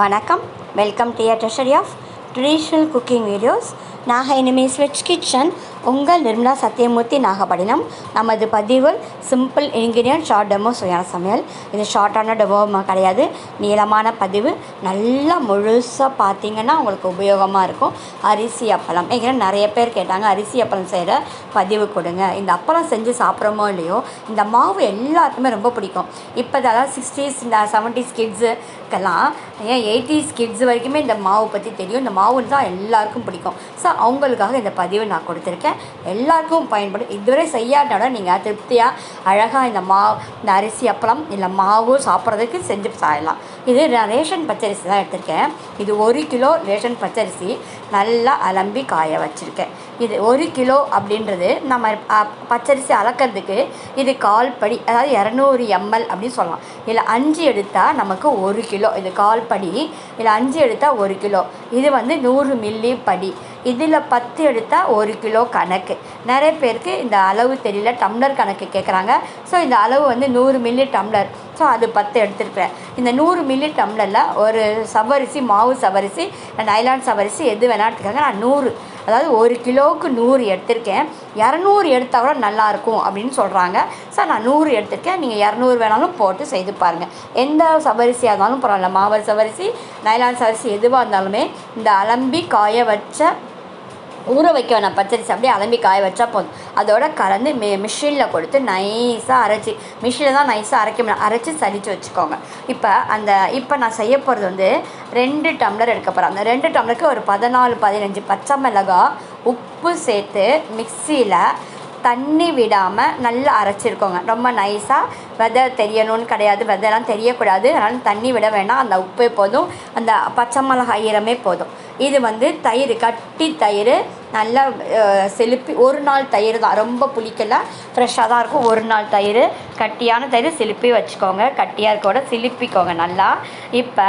வணக்கம். Welcome to treasury of traditional cooking videos நாக இனிமே ஸ்விட்ச் கிச்சன் உங்கள் நிர்மலா சத்யமூர்த்தி நாகப்பட்டினம். நமது பதிவு சிம்பிள் இன்கிரியன்ட் ஷார்ட் டெமோ சுயான சமையல். இது ஷார்ட்டான டெமோ கிடையாது. நீளமான பதிவு. நல்லா முழுசாக பார்த்தீங்கன்னா உங்களுக்கு உபயோகமாக இருக்கும். அரிசி அப்பளம். ஏன்னா நிறைய பேர் கேட்டாங்க அரிசி அப்பளம் செய்கிற பதிவு கொடுங்க. இந்த அப்பளம் செஞ்சு சாப்பிட்றோமோ இல்லையோ இந்த மாவு எல்லாருக்குமே ரொம்ப பிடிக்கும். இப்போ அதாவது சிக்ஸ்டீஸ் இந்த செவன்டிஸ் கிட்ஸுக்கெல்லாம் ஏன் எயிட்டிஸ் கிட்ஸ் வரைக்குமே இந்த மாவு பற்றி தெரியும். இந்த மாவு தான் எல்லாருக்கும் பிடிக்கும். ஸோ அவங்களுக்காக இந்த பதிவை நான் கொடுத்துருக்கேன். எல்லாருக்கும் பயன்படும். இதுவரை செய்யாட்டோட நீங்கள் திருப்தியாக அழகாக இந்த மா இந்த அரிசி அப்பளம் இல்லை மாவு சாப்பிட்றதுக்கு செஞ்சு சாயலாம் இது நான் ரேஷன் பச்சரிசி தான் எடுத்திருக்கேன். இது ஒரு கிலோ ரேஷன் பச்சரிசி நல்லா அலம்பி காய வச்சுருக்கேன். இது ஒரு கிலோ அப்படின்றது நம்ம பச்சரிசி அளக்கிறதுக்கு இது கால் படி அதாவது இரநூறு எம்எல் அப்படின்னு சொல்லலாம். இதில் அஞ்சு எடுத்தால் நமக்கு ஒரு கிலோ. இது கால் படி இல்லை அஞ்சு எடுத்தால் ஒரு கிலோ. இது வந்து நூறு மில்லி படி. இதில் பத்து எடுத்தால் ஒரு கிலோ கணக்கு. நிறைய பேருக்கு இந்த அளவு தெரியல டம்ளர் கணக்கு கேட்குறாங்க ஸோ இந்த அளவு வந்து நூறு மில்லி டம்ளர். ஸோ அது பத்து எடுத்துருக்கிறேன். இந்த நூறு மில்லி டம்ளரில் ஒரு சவரிசி மாவு சவரிசி நைலான் சவரிசி எது வேணால் எடுத்துக்காங்க. நான் நூறு அதாவது ஒரு கிலோவுக்கு நூறு எடுத்திருக்கேன். இரநூறு எடுத்தால் கூட நல்லாயிருக்கும் அப்படின்னு சொல்கிறாங்க ஸோ நான் நூறு எடுத்திருக்கேன். நீங்கள் இரநூறு வேணாலும் போட்டு செய்து பாருங்கள் எந்த சவரிசியாக இருந்தாலும் பரவாயில்ல. மாவர் சவரிசி நைலான் சவரிசி எதுவாக இருந்தாலுமே இந்த அலம்பி காய வச்ச ஊற வைக்க வேணாம். பச்சரிசி அப்படியே அலம்பி காய வச்சா போதும். அதோட கலந்து மி மிஷினில் கொடுத்து நைஸாக அரைச்சி மிஷினில் தான் நைஸாக அரைக்க முடியும். அரைச்சி சலித்து வச்சுக்கோங்க. இப்போ அந்த இப்போ நான் செய்ய போகிறது வந்து ரெண்டு டம்ளர் எடுக்க போகிறேன் அந்த ரெண்டு டம்ளருக்கு ஒரு பதினாலு பதினஞ்சு பச்சை மிளகாய் உப்பு சேர்த்து மிக்சியில் தண்ணி விடாமல் நல்லா அரைச்சிருக்கோங்க. ரொம்ப நைஸாக வெதை தெரியணும்னு கிடையாது. வெதைலாம் தெரியக்கூடாது. அதனால் தண்ணி விட வேண்டாம் அந்த உப்பே போதும். அந்த பச்சை மிளகாய் ஈரமே போதும். இது வந்து தயிர். கட்டி தயிர் நல்லா செலுப்பி ஒரு நாள் தயிர் தான். ரொம்ப புளிக்கல ஃப்ரெஷ்ஷாக தான் இருக்கும். ஒரு நாள் தயிர் கட்டியான தயிர் சிலுப்பி வச்சுக்கோங்க. கட்டியாக இருக்கோட சிலுப்பிக்கோங்க நல்லா. இப்போ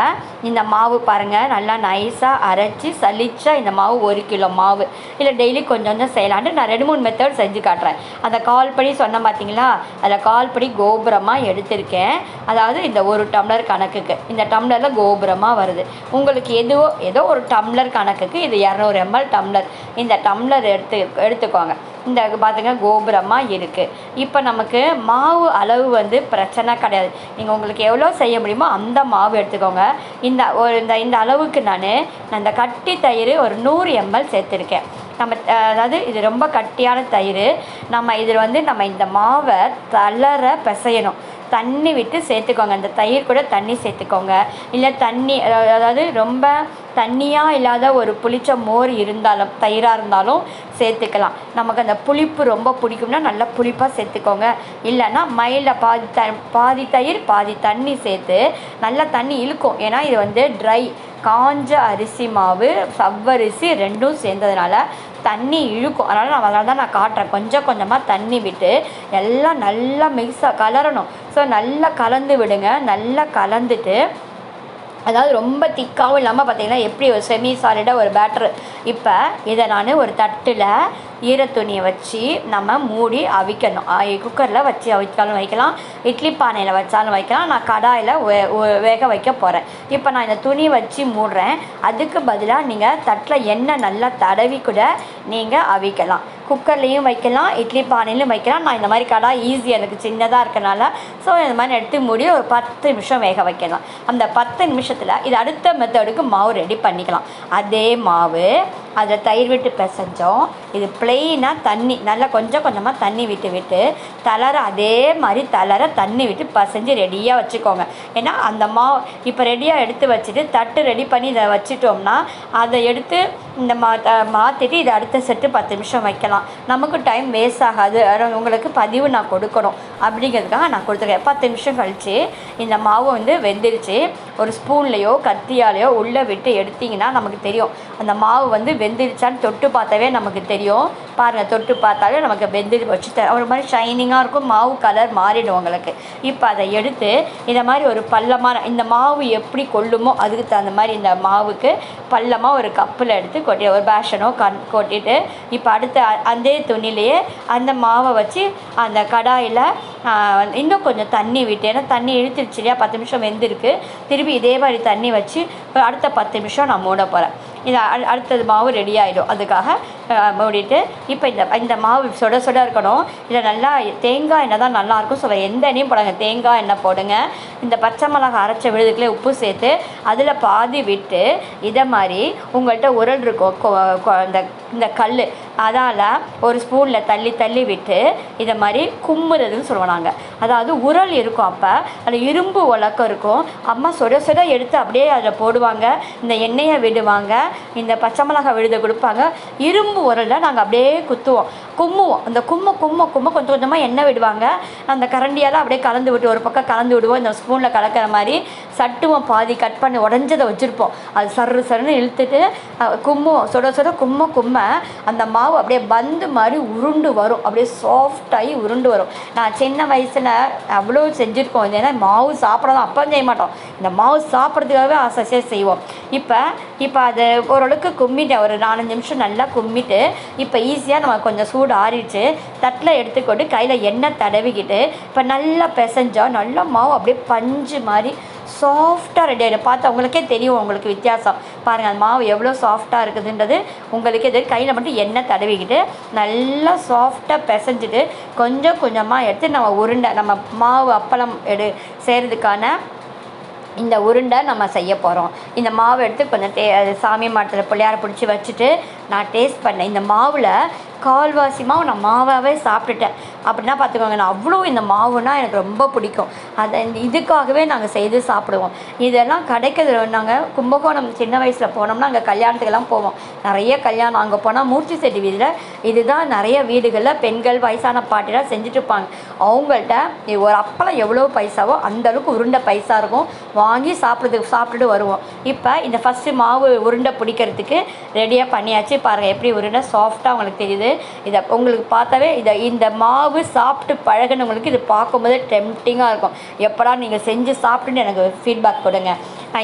இந்த மாவு பாருங்கள் நல்லா நைஸாக அரைச்சி சலிச்சா இந்த மாவு ஒரு கிலோ மாவு. இல்லை டெய்லி கொஞ்சம் கொஞ்சம் செய்யலான்ட்டு நான் ரெண்டு மூணு மெத்தட் செஞ்சு காட்டுறேன். அந்த கால் படி சொன்னேன் பார்த்தீங்களா அதில் கால் படி கோபுரமாக எடுத்திருக்கேன். அதாவது இந்த ஒரு டம்ளர் கணக்குக்கு. இந்த டம்ளரில் கோபுரமாக வருது. உங்களுக்கு எதுவோ ஏதோ ஒரு டம்ளர் கணக்குக்கு இது இரநூறு எம்எல் டம்ளர். இந்த டம்ளர் எடுத்து எடுத்துக்கோங்க. இந்த பார்த்துங்க கோபுரமாக இருக்குது இப்போ நமக்கு மாவு அளவு வந்து பிரச்சனை கிடையாது. நீங்கள் உங்களுக்கு எவ்வளோ செய்ய முடியுமோ அந்த மாவு எடுத்துக்கோங்க. இந்த ஒரு இந்த இந்த அளவுக்கு நான் நான் இந்த கட்டி தயிர் ஒரு நூறு எம்எல் சேர்த்துருக்கேன். நம்ம அதாவது இது ரொம்ப கட்டியான தயிர். நம்ம இதில் வந்து நம்ம இந்த மாவை தளர பிசையணும். தண்ணி விட்டு சேர்த்துக்கோங்க. அந்த தயிர் கூட தண்ணி சேர்த்துக்கோங்க. இல்லை தண்ணி அதாவது ரொம்ப தண்ணியாக இல்லாத ஒரு புளிச்ச மோர் இருந்தாலும் தயிராக இருந்தாலும் சேர்த்துக்கலாம். நமக்கு அந்த புளிப்பு ரொம்ப பிடிக்கும்னா நல்லா புளிப்பாக சேர்த்துக்கோங்க. இல்லைன்னா மயிலில் பாதி த பாதி தயிர் பாதி தண்ணி சேர்த்து நல்லா தண்ணி இழுக்கும். ஏன்னா இது வந்து ட்ரை காஞ்ச அரிசி மாவு சவ்வரிசி ரெண்டும் சேர்ந்ததுனால தண்ணி இழுக்கும். அதனால் நான் அதனால தான் நான் காட்டுறேன். கொஞ்சம் கொஞ்சமாக தண்ணி விட்டு எல்லாம் நல்லா மிக்ஸாக கலரணும். ஸோ நல்லா கலந்து விடுங்க. நல்லா கலந்துட்டு அதாவது ரொம்ப திக்காகவும் இல்லாமல் பார்த்தீங்கன்னா எப்படி ஒரு செமி சாலிடாக ஒரு பேட்டர் இப்போ இதை நான் ஒரு தட்டில் ஈரத்துணியை வச்சு நம்ம மூடி அவிக்கணும். குக்கரில் வச்சு அவிச்சாலும் வைக்கலாம். இட்லி பானையில் வச்சாலும் வைக்கலாம். நான் கடாயில் வே- வேக வைக்க போகிறேன் இப்போ நான் இந்த துணி வச்சு மூடுறேன். அதுக்கு பதிலாக நீங்கள் தட்டில் எண்ணெய் நல்லா தடவி கூட நீங்கள் அவிக்கலாம். குக்கர்லேயும் வைக்கலாம் இட்லி பானையிலும் வைக்கலாம். நான் இந்த மாதிரி கடாய் ஈஸி எனக்கு சின்னதாக இருக்கனால ஸோ இந்த மாதிரி எடுத்து மூடி ஒரு பத்து நிமிஷம் வேக வைக்கலாம். அந்த பத்து நிமிஷத்தில் இது அடுத்த மெத்தடுக்கு மாவு ரெடி பண்ணிக்கலாம். அதே மாவு அதில் தயிர் விட்டு பிசைஞ்சோம். இது பிளெயினாக தண்ணி நல்லா கொஞ்சம் கொஞ்சமாக தண்ணி விட்டு விட்டு தளர அதே மாதிரி தளர தண்ணி விட்டு பசைஞ்சு ரெடியாக வச்சுக்கோங்க. ஏன்னா அந்த மாவு இப்போ ரெடியாக எடுத்து வச்சுட்டு தட்டு ரெடி பண்ணி இதை வச்சுட்டோம்னா அதை எடுத்து இந்த மா மாற்றிட்டு இதை அடுத்த செட்டு பத்து நிமிஷம் வைக்கலாம். நமக்கு டைம் வேஸ்ட் ஆகாது. உங்களுக்கு பதிவு நான் கொடுக்கணும். அப்படிங்கிறதுக்காக நான் கொடுத்துருக்கேன். பத்து நிமிஷம் கழித்து இந்த மாவு வந்து வெந்துருச்சு. ஒரு ஸ்பூன்லேயோ கத்தியாலேயோ உள்ளே விட்டு எடுத்தீங்கன்னா நமக்கு தெரியும். அந்த மாவு வந்து வெந்துருச்சான்னு தொட்டு பார்த்தாவே நமக்கு தெரியும். பாருங்கள் தொட்டு பார்த்தாலே நமக்கு வெந்து வச்சு த ஒரு மாதிரி ஷைனிங்காக இருக்கும் மாவு கலர் மாறிடும் உங்களுக்கு. இப்போ அதை எடுத்து இந்த மாதிரி ஒரு பள்ளமான இந்த மாவு எப்படி கொள்ளுமோ அதுக்கு தகுந்த மாதிரி இந்த மாவுக்கு பள்ளமாக ஒரு கப்பில் எடுத்து கொட்டி ஒரு பேஷனோ கண் கொட்டிட்டு இப்போ அடுத்த அ- அதே துணிலேயே அந்த மாவை வச்சு அந்த கடாயில் இன்னும் கொஞ்சம் தண்ணி விட்டு ஏன்னா தண்ணி இழுத்துருச்சு இல்லையா பத்து நிமிஷம் வெந்திருக்கு. திருப்பி இதே மாதிரி தண்ணி வச்சு அடுத்த பத்து நிமிஷம் நான் மூட போகிறேன் இது அடுத்தது மாவு ரெடி ஆகிடும் அதுக்காக மூடிட்டு இப்போ இந்த இந்த மாவு சுட சுட இருக்கணும். இதில் நல்லா தேங்காய் எண்ணெய் தான் நல்லாயிருக்கும் ஸோ எந்த எண்ணெயும் போடுங்க தேங்காய் எண்ணெய் போடுங்க. இந்த பச்சை மிளகாய் அரைச்ச விழுதுக்குள்ளே உப்பு சேர்த்து அதில் பாதி விட்டு இதை மாதிரி உங்கள்கிட்ட உரல் இருக்கும். கொ- கொ- இந்த இந்த கல் அதால் ஒரு ஸ்பூனில் தள்ளி தள்ளி விட்டு இதை மாதிரி கும்முறதுன்னு நாங்கள் அதாவது உரல் இருக்கும் அப்போ அதில் இரும்பு உலக்கம் இருக்கும். அம்மா சுட சுட எடுத்து அப்படியே அதில் போடுவாங்க. இந்த எண்ணெயை விடுவாங்க. இந்த பச்சை மிளகாய் விழுத கொடுப்பாங்க. இரும்பு உரலில் நாங்கள் அப்படியே குத்துவோம். கும்முவோம். அந்த கும்ம கும்ம கும்ம கொஞ்சம் கொஞ்சமாக எண்ணெய் விடுவாங்க. அந்த கரண்டியால் அப்படியே கலந்து விட்டு ஒரு பக்கம் கலந்து விடுவோம். இந்த ஸ்பூனில் கலக்கிற மாதிரி சட்டுவோம். பாதி கட் பண்ணி உடஞ்சதை வச்சுருப்போம். அது சரு சருன்னு இழுத்துட்டு கும்முவோம். சுட சுட கும்ம கும்ம அந்த மாவு அப்படியே பந்து மாதிரி உருண்டு வரும். அப்படியே சாஃப்டாகி உருண்டு வரும். நான் சின்ன வயசில் அவ்வளோ செஞ்சுருக்கோம். ஏன்னா மாவு சாப்பிட தான் அப்போ செய்ய மாட்டோம். இந்த மாவு சாப்பிட்றதுக்காகவே ஆசையாக செய்வோம். இப்போ இப்போ அது ஓரளவுக்கு கும்மிட்டேன் ஒரு நாலஞ்சு நிமிஷம் நல்லா பண்ணிவிட்டு இப்போ ஈஸியாக நம்ம கொஞ்சம் சூடு ஆறிடுச்சு. தட்டில் எடுத்துக்கொண்டு கையில் எண்ணெய் தடவிக்கிட்டு இப்போ நல்லா பிசைஞ்சால் நல்லா மாவு அப்படியே பஞ்சு மாதிரி சாஃப்டாக ரெடி ஆகிடும் பார்த்து உங்களுக்கே தெரியும் உங்களுக்கு வித்தியாசம். பாருங்கள் அந்த மாவு எவ்வளோ சாஃப்டாக இருக்குதுன்றது. உங்களுக்கே தெரியும் கையில் மட்டும் எண்ணெய் தடவிக்கிட்டு நல்லா சாஃப்டாக பிசைஞ்சிட்டு கொஞ்சம் கொஞ்சமாக எடுத்து நம்ம உருண்டை நம்ம மாவு அப்பளம் எடு செய்கிறதுக்கான இந்த உருண்டை நம்ம செய்ய போகிறோம் இந்த மாவு எடுத்து கொஞ்சம் டே சாமி மாட்டத்தில் பிள்ளையார பிடிச்சி வச்சுட்டு நான் டேஸ்ட் பண்ணேன். இந்த மாவில் கால்வாசி மாவு நான் மாவாகவே சாப்பிட்டுட்டேன். அப்படின்னா பார்த்துக்கோங்க நான் அவ்வளோ இந்த மாவுனா எனக்கு ரொம்ப பிடிக்கும். அதை இந்த இதுக்காகவே நாங்கள் செய்து சாப்பிடுவோம். இதெல்லாம் கிடைக்கிறது நாங்கள் கும்பகோணம் சின்ன வயசில் போனோம்னா அங்கே கல்யாணத்துக்கெல்லாம் போவோம். நிறைய கல்யாணம் அங்கே போனால் மூர்த்தி செட்டி வீதியில் இதுதான் நிறைய வீடுகளில் பெண்கள் வயசான பாட்டிலாம் செஞ்சுட்டு இருப்பாங்க அவங்கள்ட்ட ஒரு அப்பளம் எவ்வளோ பைசாவோ அந்தளவுக்கு உருண்டை பைசா இருக்கும். வாங்கி சாப்பிட்றதுக்கு சாப்பிட்டுட்டு வருவோம். இப்போ இந்த ஃபஸ்ட்டு மாவு உருண்டை பிடிக்கிறதுக்கு ரெடியாக பண்ணியாச்சு. பாருங்கள் எப்படி உருண்டை சாஃப்டாக உங்களுக்கு தெரியுது. இதை உங்களுக்கு பார்த்தாவே இதை இந்த மாவு சாப்பிட்டு பழகுனவங்களுக்கு இது பார்க்கும்போது டெம்டிங்காக இருக்கும். எப்படா நீங்கள் செஞ்சு சாப்பிட்டுன்னு எனக்கு ஃபீட்பேக் கொடுங்க.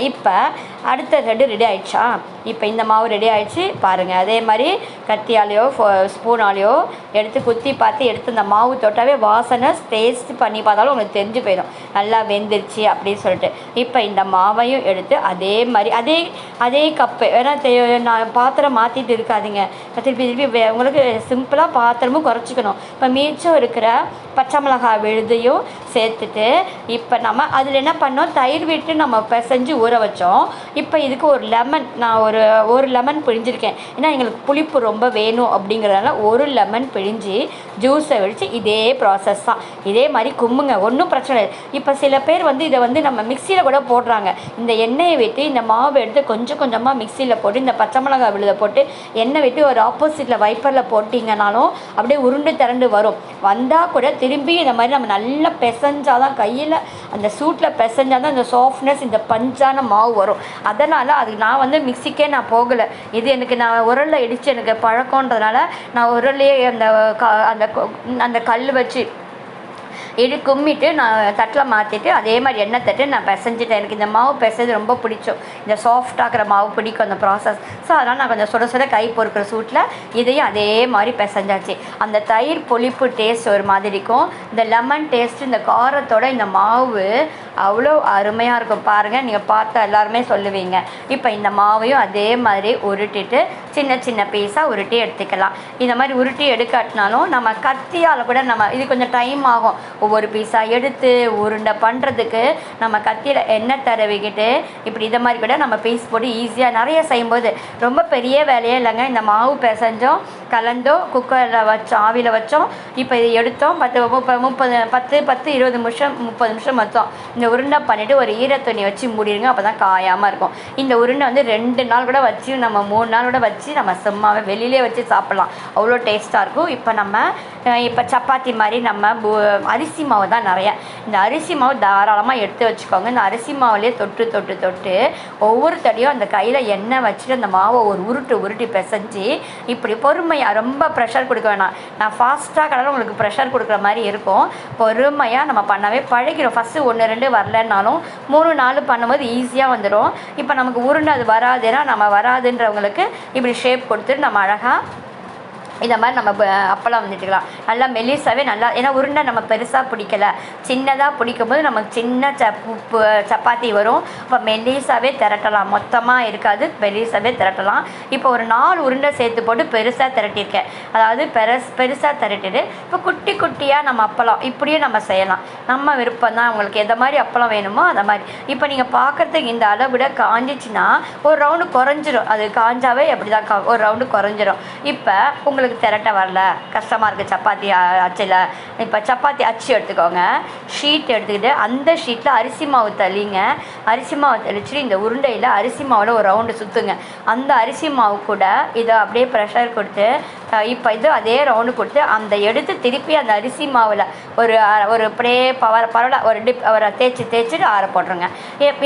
இப்போ அடுத்த ரெண்டு ரெடி ஆயிடுச்சா? இப்போ இந்த மாவு ரெடி ஆயிடுச்சு. பாருங்கள் அதே மாதிரி கத்தியாலேயோ ஸ்பூனாலேயோ எடுத்து குத்தி பார்த்து எடுத்து இந்த மாவு தொட்டாவே வாசனை டேஸ்ட் பண்ணி பார்த்தாலும் உங்களுக்கு தெரிஞ்சு போயிடும். நல்லா வெந்துருச்சு அப்படின்னு சொல்லிட்டு. இப்போ இந்த மாவையும் எடுத்து அதே மாதிரி அதே அதே கப்பு ஏன்னா தெ- நான் பாத்திரம் மாற்றிட்டு இருக்காதீங்க. திருப்பி திருப்பி உங்களுக்கு சிம்பிளாக பாத்திரமும் குறைச்சிக்கணும். இப்போ மீச்சம் இருக்கிற பச்சை மிளகாய் விழுதையும் சேர்த்துட்டு இப்போ நம்ம அதில் என்ன பண்ணோம்? தயிர் விட்டு நம்ம பிசைஞ்சு ஊற வச்சோம். இப்போ இதுக்கு ஒரு லெமன் நான் ஒரு ஒரு லெமன் பிழிஞ்சிருக்கேன். ஏன்னா எங்களுக்கு புளிப்பு ரொம்ப வேணும் அப்படிங்கிறதுனால ஒரு லெமன் பிழிஞ்சு ஜூஸை வெடித்து இதே ப்ராசஸ் தான். இதே மாதிரி கும்புங்க ஒன்றும் பிரச்சனை இல்லை. இப்போ சில பேர் வந்து இதை வந்து நம்ம மிக்சியில் கூட போடுறாங்க. இந்த எண்ணெயை வைத்து இந்த மாவு எடுத்து கொஞ்சம் கொஞ்சமாக மிக்சியில் போட்டு இந்த பச்சை மிளகாய் விழுத போட்டு எண்ணெய் வைத்து ஒரு ஆப்போசிட்டில் வைப்பரில் போட்டிங்கனாலும் அப்படியே உருண்டு திரண்டு வரும். வந்தால் கூட திரும்பி இந்த மாதிரி நம்ம நல்லா பிசைஞ்சாதான் கையில் அந்த சூட்டில் பிசைஞ்சாதான் இந்த சாஃப்ட்னஸ் இந்த பஞ்சான மாவு வரும். அதனால் அது நான் வந்து மிக்சிக்கே நான் போகலை. இது எனக்கு நான் உரலில் இடித்து எனக்கு பழக்கன்றதுனால நான் உரல்லையே அந்த அந்த அந்த கல் வச்சு இடி கும்மிட்டு நான் தட்டில் மாற்றிட்டு அதே மாதிரி எண்ணெய் தட்டு நான் பிசைஞ்சிட்டேன். எனக்கு இந்த மாவு பிசைஞ்சது ரொம்ப பிடிச்சோம் இந்த சாஃப்டாகிற மாவு பிடிக்கும் அந்த ப்ராசஸ் ஸோ அதனால் நான் கொஞ்சம் சுட சுட கை பொறுக்கிற சூட்டில் இதையும் அதே மாதிரி பிசைஞ்சாச்சு. அந்த தயிர் புளிப்பு டேஸ்ட் ஒரு மாதிரி இருக்கும். இந்த லெமன் டேஸ்ட் இந்த காரத்தோட இந்த மாவு அவ்வளோ அருமையாக இருக்கும். பாருங்கள் நீங்கள் பார்த்தா எல்லாருமே சொல்லுவீங்க. இப்போ இந்த மாவையும் அதே மாதிரி உருட்டிட்டு சின்ன சின்ன பீஸாக உருட்டி எடுத்துக்கலாம். இந்த மாதிரி உருட்டி எடுக்காட்டினாலும் நம்ம கத்தியால் கூட நம்ம இது கொஞ்சம் டைம் ஆகும். ஒவ்வொரு பீஸாக எடுத்து உருண்டை பண்ணுறதுக்கு நம்ம கத்தியில் எண்ணெய் தடவிக்கிட்டு இப்படி இதை மாதிரி கூட நம்ம பீஸ் போட்டு ஈஸியாக நிறைய செய்யும்போது ரொம்ப பெரிய வேலையே இல்லைங்க. இந்த மாவு பிசைஞ்சோம் கலந்தோம் குக்கரில் வச்சோம் ஆவியில் வச்சோம். இப்போ இது எடுத்தோம் பத்து முப்பது முப்பது பத்து பத்து இருபது நிமிஷம் முப்பது நிமிஷம் மொத்தம். இந்த உருண்டை பண்ணிவிட்டு ஒரு ஈரத்துணி வச்சு மூடிடுங்க அப்போ தான் காயாமல் இருக்கும். இந்த உருண்டை வந்து ரெண்டு நாள் கூட வச்சு நம்ம மூணு நாள் கூட வச்சு வச்சு நம்ம சும்மாவே வெளியிலே வச்சு சாப்பிட்லாம். அவ்வளோ டேஸ்ட்டாக இருக்கும். இப்போ நம்ம இப்போ சப்பாத்தி மாதிரி நம்ம அரிசி மாவு தான் நிறையா. இந்த அரிசி மாவு தாராளமாக எடுத்து வச்சுக்கோங்க. இந்த அரிசி மாவுலேயே தொட்டு தொட்டு தொட்டு ஒவ்வொரு தடியும் அந்த கையில் எண்ணெய் வச்சுட்டு அந்த மாவை ஒரு உருட்டு உருட்டி பிசைஞ்சு இப்படி பொறுமையாக ரொம்ப ப்ரெஷர் கொடுக்க வேணாம். நான் ஃபாஸ்ட்டாக கடலை உங்களுக்கு ப்ரெஷர் கொடுக்குற மாதிரி இருக்கும். பொறுமையாக நம்ம பண்ணவே பழகிடும் ஃபஸ்ட்டு ஒன்று ரெண்டு வரலன்னாலும் மூணு நாலு பண்ணும்போது ஈஸியாக வந்துடும் இப்போ நமக்கு உருண்டு அது வராதுன்னா நம்ம வராதுன்றவங்களுக்கு இப்படி ஷேப் கொடுத்துட்டு நம்ம அழகாக இந்த மாதிரி நம்ம அப்பளம் வந்துட்டுக்கலாம். நல்லா மெலிசாவே நல்லா ஏன்னா உருண்டை நம்ம பெருசாக பிடிக்கல. சின்னதாக பிடிக்கும் போது நமக்கு சின்ன சப்பு உப்பு சப்பாத்தி வரும். இப்போ மெலிசாகவே திரட்டலாம். மொத்தமாக இருக்காது மெலிசாகவே திரட்டலாம். இப்போ ஒரு நாலு உருண்டை சேர்த்து போட்டு பெருசாக திரட்டியிருக்கேன். அதாவது பெருஸ் பெருசாக திரட்டிடு இப்போ குட்டி குட்டியாக நம்ம அப்பளம் இப்படியும் நம்ம செய்யலாம். நம்ம விருப்பம் தான். உங்களுக்கு எந்த மாதிரி அப்பளம் வேணுமோ அந்த மாதிரி. இப்போ நீங்கள் பார்க்குறதுக்கு இந்த அளவிட காஞ்சிச்சுன்னா ஒரு ரவுண்டு குறைஞ்சிரும். அது காஞ்சாவே அப்படி தான் கா- ஒரு ரவுண்டு குறைஞ்சிரும். இப்போ உங்களுக்கு திரட்ட வரல. கஷ்டமாக இருக்குது சப்பாத்தி அச்சில். இப்போ சப்பாத்தி அச்சு எடுத்துக்கோங்க. ஷீட் எடுத்துக்கிட்டு அந்த ஷீட்டில் அரிசி மாவு தள்ளிங்க. அரிசி மாவு தெளிச்சுட்டு இந்த உருண்டையில் அரிசி மாவில் ஒரு ரவுண்டு சுற்றுங்க அந்த அரிசி மாவு கூட இதை அப்படியே ப்ரெஷர் கொடுத்து இப்போ இது அதே ரவுண்டு கொடுத்து அந்த எடுத்து திருப்பி அந்த அரிசி மாவில் ஒரு ஒரு அப்படியே பவர் பரவாயில்ல ஒரு டிப் ஒரு தேய்ச்சி தேய்ச்சிட்டு ஆற போட்டுருங்க.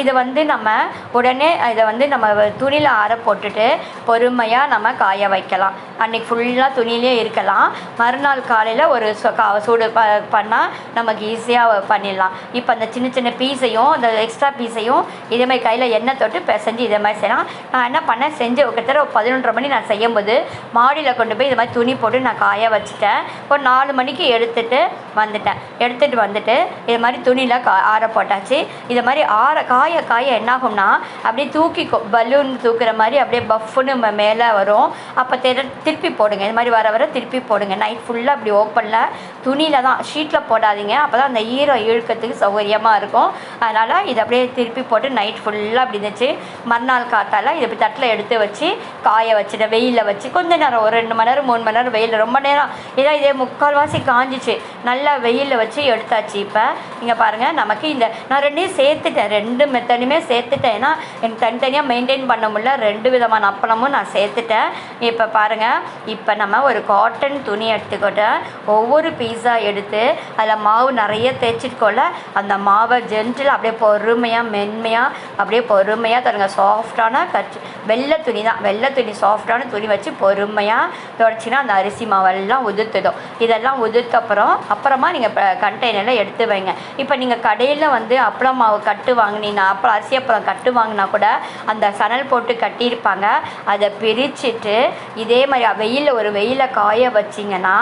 இதை வந்து நம்ம உடனே இதை வந்து நம்ம துணியில் ஆற போட்டுட்டு பொறுமையாக நம்ம காய வைக்கலாம். அன்னைக்கு ஃபுல்லாக துணியிலே இருக்கலாம். மறுநாள் காலையில் ஒரு சு- கா- சூடு ப பண்ணால் நமக்கு ஈஸியாக பண்ணிடலாம். இப்போ அந்த சின்ன சின்ன பீஸையும் அந்த எக்ஸ்ட்ரா பீஸையும் இதே மாதிரி கையில் எண்ணெய் தொட்டு செஞ்சு இதே மாதிரி செய்யலாம். நான் என்ன பண்ணேன் செஞ்சு கிட்டத்தட்ட ஒரு பதினொன்றரை மணி நான் செய்யும்போது மாடியில் கொண்டு போய் இது மாதிரி துணி போட்டு நான் காய வச்சுட்டேன். ஒரு நாலு மணிக்கு எடுத்துட்டு வந்துட்டேன். எடுத்துட்டு வந்துட்டு இது மாதிரி துணியில் கா ஆற போட்டாச்சு. இது மாதிரி ஆற காய காய என்னாகும்னா அப்படியே தூக்கி பலூன் தூக்குற மாதிரி அப்படியே பஃப்னு மேலே வரும். அப்போ திர திருப்பி போடுங்க. இது மாதிரி வர வர திருப்பி போடுங்க. நைட் ஃபுல்லாக அப்படி ஓப்பனில் துணியில் தான் ஷீட்டில் போடாதீங்க. அப்போ தான் அந்த ஈரம் இழுக்கிறதுக்கு சௌகரியமாக இருக்கும். அதனால் இதை அப்படியே திருப்பி போட்டு நைட் ஃபுல்லாக அப்படி இருந்துச்சு. மறுநாள் காத்தால் இதை இப்படி தட்டில் எடுத்து வச்சு காய வச்சுட்டேன் வெயிலில் வச்சு கொஞ்ச நேரம் ஒரு ரெண்டு மணி நேரம் மூணு மணி நேரம் வெயில் ரொம்ப நேரம். இதான் இதே முக்கால்வாசி காஞ்சிச்சு. நல்லா வெயிலில் வச்சு எடுத்தாச்சு இப்போ. இங்கே பாருங்கள் நமக்கு இந்த நான் ரெண்டையும் சேர்த்துட்டேன். ரெண்டு மெத்தனையுமே சேர்த்துட்டேன். ஏன்னா எனக்கு தனித்தனியாக மெயின்டைன் பண்ண முடியல. ரெண்டு விதமான அப்பளமும் நான் சேர்த்துட்டேன். இப்போ பாருங்கள் இப்போ நம்ம ஒரு காட்டன் துணி எடுத்துக்கிட்டு ஒவ்வொரு பீஸா எடுத்து அதில் மாவு நிறைய தேய்ச்சிருக்கோம்ல அந்த மாவை ஜென்டில் அப்படியே பொறுமையாக மென்மையாக அப்படியே பொறுமையாக தருங்க. சாஃப்டான கச்சி வெள்ளை துணி தான். வெள்ளை துணி சாஃப்டான துணி வச்சு பொறுமையாக தொடச்சின்னா அந்த அரிசி மாவெல்லாம் உதிர்த்துடும். இதெல்லாம் உதிர்த்த அப்புறம் அப்புறமா நீங்கள் கண்டெய்னரில் எடுத்து வைங்க. இப்போ நீங்கள் கடையில் வந்து அப்பளம் மாவு கட்டு வாங்கினீங்கன்னா அப்புறம் அரிசி அப்பளம் கட்டு வாங்கினா கூட அந்த சணல் போட்டு கட்டியிருப்பாங்க. அதை பிரிச்சுட்டு இதே மாதிரி வெயிலில் ஒரு வெயிலில் காய வச்சிங்கன்னா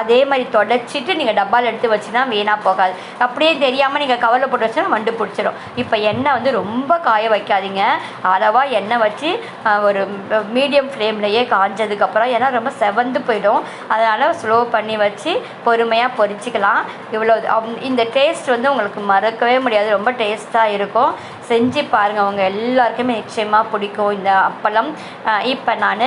அதே மாதிரி தொடச்சிட்டு நீங்கள் டப்பாவில் எடுத்து வச்சுன்னா வீணாக போகாது. அப்படியே தெரியாமல் நீங்கள் கவரில் போட்டு வச்சுன்னா வண்டு பிடிச்சிடும் இப்போ எண்ணெய் வந்து ரொம்ப காய வைக்காதீங்க. அளவாக எண்ணெய் வச்சு ஒரு மீடியம் ஃப்ளேம்லையே காஞ்சதுக்கப்புறம் ஏன்னா ரொம்ப செவந்து போயிடும். அதனால் ஸ்லோ பண்ணி வச்சு பொறுமையாக பொறிச்சிக்கலாம் இவ்வளோ இந்த டேஸ்ட் வந்து உங்களுக்கு மறக்கவே முடியாது. ரொம்ப டேஸ்ட்டாக இருக்கும். செஞ்சு பாருங்கள் அவங்க எல்லாருக்குமே நிச்சயமாக பிடிக்கும். இந்த அப்பளம். இப்போ நான்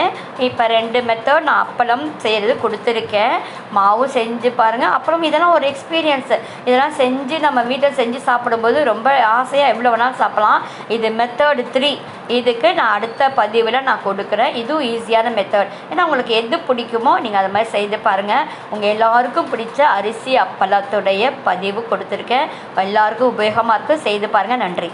இப்போ ரெண்டு மெத்தட் நான் அப்பளம் செய்கிறது கொடுத்துருக்கேன். மாவு செஞ்சு பாருங்கள் அப்புறம் இதெல்லாம் ஒரு எக்ஸ்பீரியன்ஸு இதெல்லாம் செஞ்சு நம்ம வீட்டில் செஞ்சு சாப்பிடும்போது ரொம்ப ஆசையாக எவ்வளோ வேணாலும் சாப்பிடலாம். இது மெத்தட் த்ரீ இதுக்கு நான் அடுத்த பதிவில் நான் கொடுக்குறேன். இதுவும் ஈஸியான மெத்தட் ஏன்னா உங்களுக்கு எது பிடிக்குமோ நீங்கள் அது மாதிரி செய்து பாருங்கள் உங்கள் எல்லாருக்கும் பிடிச்ச அரிசி அப்பளத்துடைய பதிவு கொடுத்துருக்கேன். எல்லாருக்கும் உபயோகமாக இருக்கும் செய்து பாருங்கள் நன்றி.